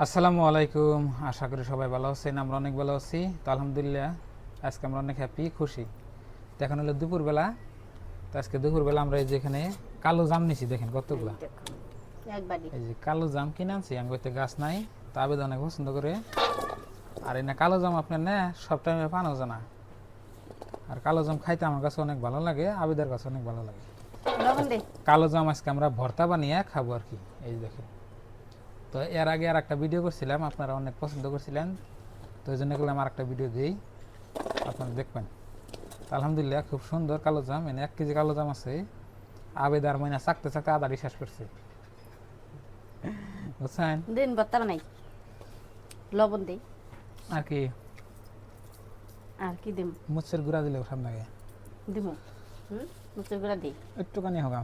আসসালামু আলাইকুম। আশা করি সবাই ভালো আছেন আমরা অনেক ভালো আছি। তো আলহামদুলিল্লাহ আজকে আমরা অনেক হ্যাপি খুশি। তো এখন হলো দুপুরবেলা। তো আজকে দুপুরবেলা আমরা এই যে এখানে কালো জাম নিছি দেখেন কতগুলা। এই যে কালো জাম কিনে আনছি আমি হয়তো গাছ নাই তো আবেদ অনেক পছন্দ করে। আর এই না কালো জাম আপনার না সব টাইমে পানো জানা আর কালো জাম খাইতে আমার কাছে অনেক ভালো লাগে আবেদের কাছে অনেক ভালো লাগে। কালো জাম আজকে আমরা ভর্তা বানিয়ে খাব আর কি এই দেখেন। তো এর আগে আর একটা ভিডিও করছিলাম আপনারা অনেক পছন্দ করছিলেন। তো ওই জন্য করলাম আর একটা ভিডিও দিই। আপনারা দেখবেন। আলহামদুলিল্লাহ খুব সুন্দর কালো জাম। এনে এক কেজি কালো জাম আছে। আবেদ আর ময়না চাকতে চাকতে আদারি শেষ করছে। বুঝছেন? দিন ভর্তা বানাই। লবণ দে আর কি? আর কি দিম? মুচ্ছের গুঁড়া দিলেও সামনে আগে দিম। হুম? মুচুর গুঁড়া দিই। একটুখানি হোক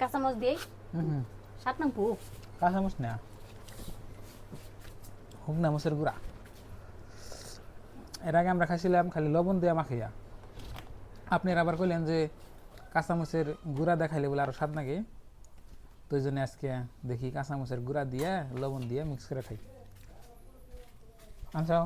কাঁচামচ দিয়ে হুম হুম। সাত নাম পু কাঁচা না। হোক না মুছের গুঁড়া। এর আগে আমরা খাইছিলাম খালি লবণ দিয়ে মাখিয়া। আপনি আবার কইলেন যে কাঁচামচের গুঁড়া দেখাইলে বলে আরও স্বাদ নাকি তো ওই জন্য আজকে দেখি কাঁচামচের গুঁড়া দিয়ে লবণ দিয়ে মিক্স করে খাই। আনসাও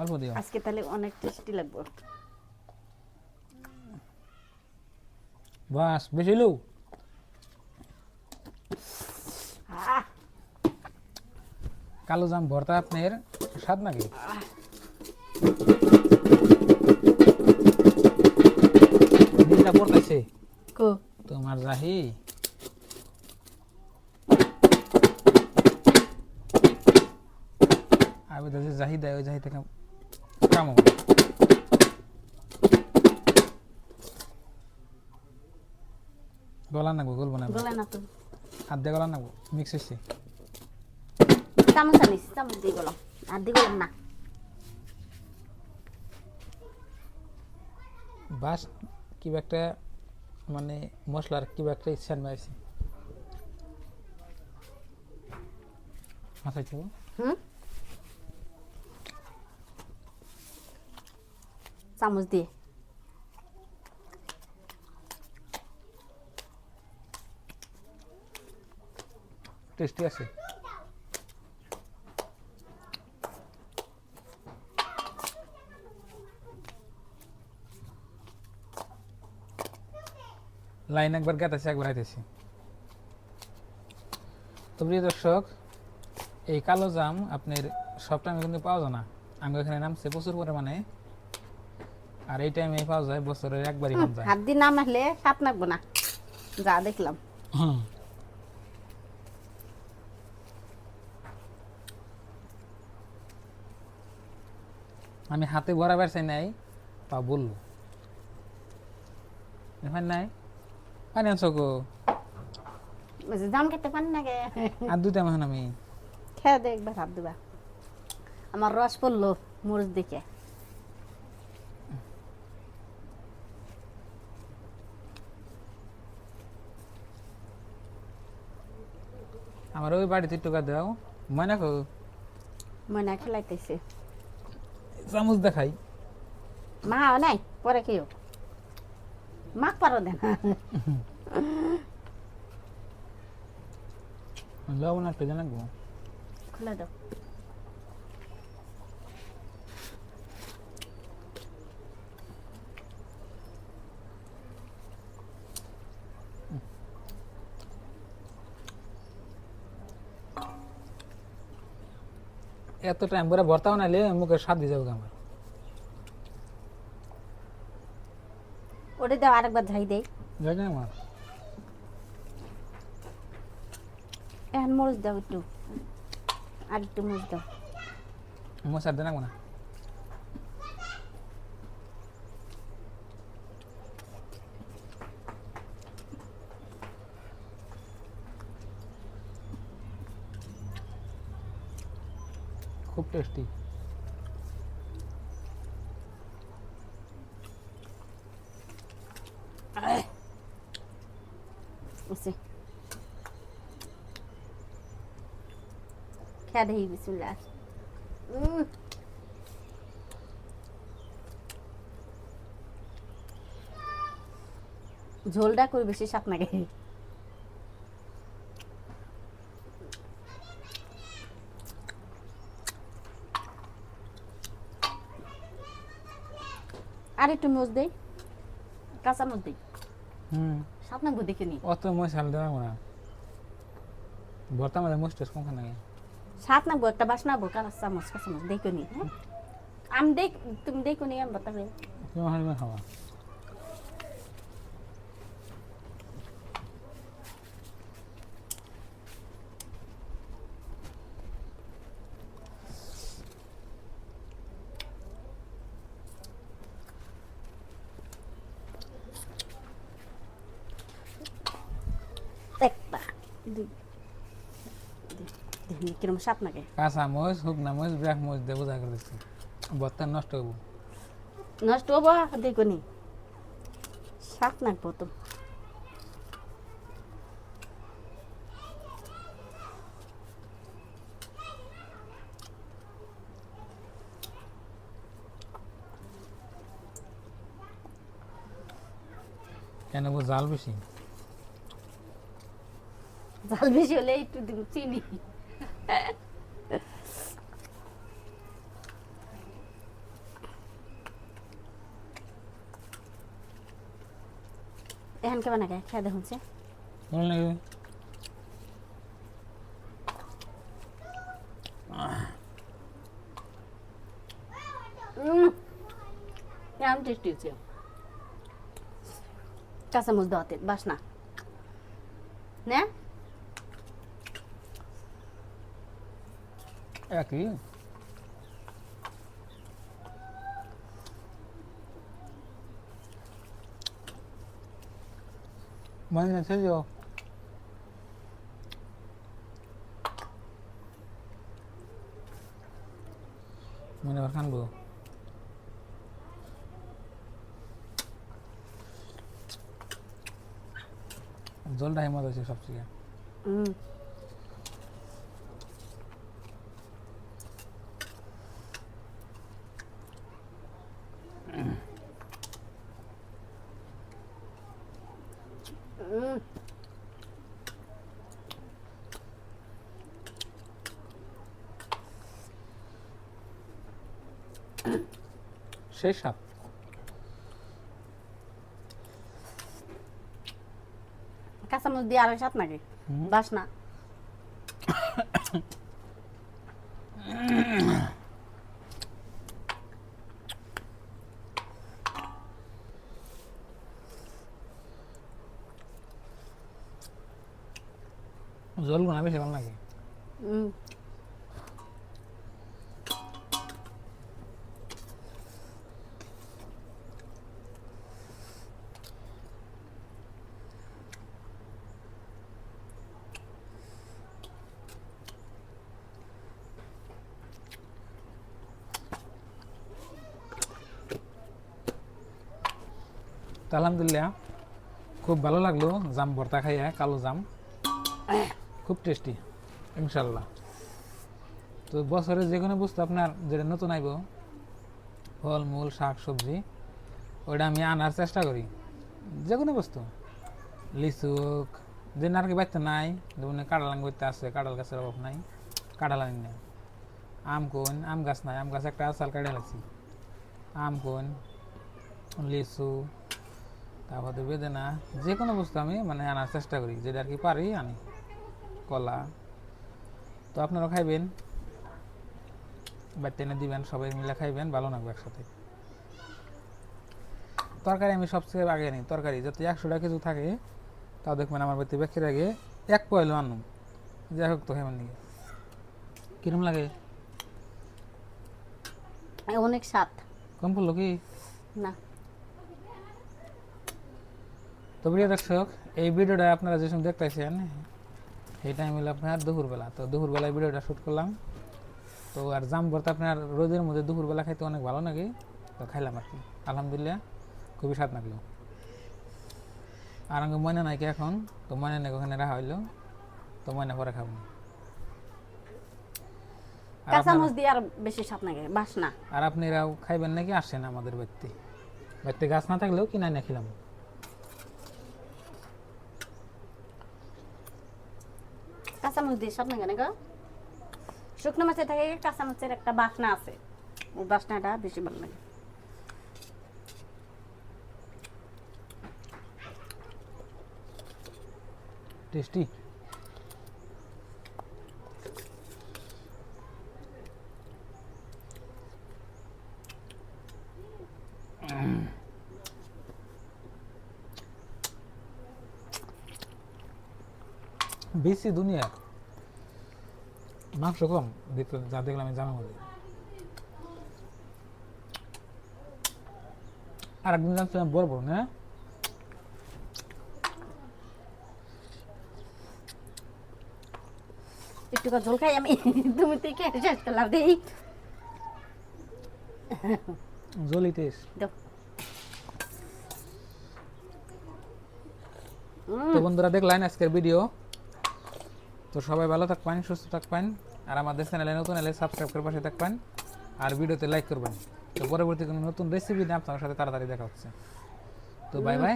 অল্প দিও। আজকে তাহলে অনেক টেস্টি লাগবে। বাস বেশি লু কালো জাম ভর্তা আপনার স্বাদ নাকি নীলটা পড়তেছে কো। তোমার রাহি আমি দাদি জাহি দেয় ওই জাহি থেকে কামো গলা নাগবো গলবো না। গলে না তো হাত দিয়ে গলা নাগবো মিক্স হয়েছে চামচ আনিস চামচ দিয়ে গেলাম আর দিয়ে গেলাম না বাস কিবা একটা মানে মশলার কিবা একটা ইচ্ছা মাইছি মাথায় হুম চামচ দিয়ে টেস্টি আছে লাইন একবার গেতেছে একবার হাইতেছি তো প্রিয় দর্শক এই কালো জাম আপনার সব টাইমে কিন্তু পাওয়া যায় না। আমি এখানে নামছে প্রচুর পরিমাণে আর এই টাইমে পাওয়া যায় বছরের একবারই পাওয়া যায়। হাত দিয়ে না মারলে সাত নাকবো না যা দেখলাম। হুম। আমি হাতে বরাবর চাই নাই পা বলল এখানে নাই। পানি আনছো গো জাম খেতে পারি না গে আর দুটা এখন আমি। খেয়ে দে একবার হাত দিবা আমার রস পড়ল মরিচ দেখে আমার ওই বাড়িতে টুকা দাও। ময়না কো? ময়না খেলাইতেছে। চামচ দেখাই। মা নাই পরে খেয়েও। মাক পারো দেন লবণ একটু জানাব খুলে দাও। এত টাইম স্বাদ দিয়ে যাবে আমার। ওটা দাও আরেকবার ঝাই দেই যাই না আমার এখন মরিচ দাও একটু আর একটু মরিচ দাও মশার দেনা না খুব টেস্টি খেয়া দেখি বিসুল্লাহ ঝোলটা করে বেশি সাপ না গেছে আর একটু মোজ দেই কাঁচা মোজ দেই। হুম। সাত নাঙ্গো দেখে নি অত মোজ হাল দেওয়া না। ভর্তা মাঝে মোজ টেস্ট কম খানা গেছে সাত নাকবো একটা বাস নাবো কাঁচা চামচ কাঁচা চামচ দেখো নি হ্যাঁ আমি দেখ তুমি দেখো নি আমি বাতাবে তুমি হারবে খাওয়া একটা দুই দেখি কিরম সাত নাকে? কাঁচা মরিচ শুকনা মরিচ ব্যাক মরিচ দিয়ে বোঝা করে দিচ্ছি নষ্ট হব। নষ্ট হব দেখো নি সাত নাকবো তো কেন জাল বেশি? জাল বেশি হলে একটু দিব চিনি। এখন কেমন আগে খেয়ে দেখুন সে ভালো লাগে। কেমন টেস্টি হচ্ছে কাঁচামচ দেওয়াতে বাস না না। একই? মানে না ছেড়ে যাও মনে আবার খানবো জলটা হেমত আছে সবচেয়ে সেই সাপ। কাঁচামরিচ দিয়ে আরও সাত নাকি। বাস না জল গুণা বেশি ভালো লাগে হুম তো আলহামদুলিল্লাহ খুব ভালো লাগল জাম ভর্তা খাইয়া কালো জাম। খুব টেস্টি, ইনশাল্লাহ। তো বছরে যে কোনো বস্তু আপনার যেটা নতুন আইব, ফল, মূল, শাক, সবজি ওটা আমি আনার চেষ্টা করি। যে কোনো বস্তু। লিচু যে নারকে বাড়তে নাই, যেমন কাঁঠাল করতে আছে, কাঁঠাল গাছের অভাব নাই, কাঁঠাল আনি না আম কোন, আম গাছ নাই, আম গাছ একটা আসাল কাটে লাগছি আম কোন, লিচু, তারপরে বেদেনা যে কোনো বস্তু আমি মানে আনার চেষ্টা করি, যেটা আর কি পারি আনি। কলা। তো আপনারা খাইবেন। বাড়িতে এনে দিবেন সবাই মিলে খাইবেন ভালো লাগবে একসাথে। তরকারি আমি সবচেয়ে আগে নিই তরকারি। যাতে একশোটা কিছু থাকে তাও দেখবেন আমার বাড়িতে বেঁকে আগে এক পয়লো আনুন যাই হোক তো খাইবেন নাকি? কিরম লাগে? অনেক স্বাদ। কম পড়ল কি? না। তো প্রিয় দর্শক এই ভিডিওটা আপনারা যে সময় দেখতেছেন এই টাইম হলো আপনার দুপুরবেলা। তো দুপুরবেলায় ভিডিওটা শ্যুট করলাম। তো আর জাম ভর্তা আপনার রোদের মধ্যে দুপুরবেলা খাইতে অনেক ভালো লাগে তো খাইলাম আর কি। আলহামদুলিল্লাহ খুবই স্বাদ লাগল। আর আমাকে মনে নাই কি এখন? তো মনে নাই ওখানে রাখা হইল। তো মনে পরে খাব। আর দিয়ে বেশি স্বাদ লাগে আর আপনারাও খাইবেন নাকি? আসেন আমাদের বাড়িতে। বাড়িতে গাছ না থাকলেও কিনাই না খেলাম। কাঁচামচ দিয়ে সব নাকি নাকি শুকনো মাছে থাকে কাঁচামচের একটা বাসনা আছে ওই বাসনাটা বেশি ভালো লাগে টেস্টি বেশি দুনিয়া। মাংস কম দেখতে যা দেখলাম আমি জানার মধ্যে। আর একদিন জানছিলাম বড় বড় না? একটু ঝোল খাই আমি। তুমি তুই খেয়ে শেষ করলাম দেই জলি টেস্ট। তো বন্ধুরা দেখলেন আজকের ভিডিও? তো সবাই ভালো থাকবেন সুস্থ থাকবেন আর আমাদের চ্যানেলে নতুন এলে সাবস্ক্রাইব করে পাশে থাকবেন আর ভিডিওতে লাইক করবেন। তো পরবর্তী কোনো নতুন রেসিপি নিয়ে আপনার সাথে তাড়াতাড়ি দেখা হচ্ছে। তো বাই বাই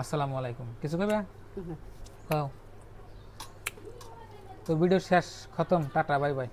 আসসালামু আলাইকুম। কিছু কইবা? খাও। তো ভিডিও শেষ খতম টাটা বাই বাই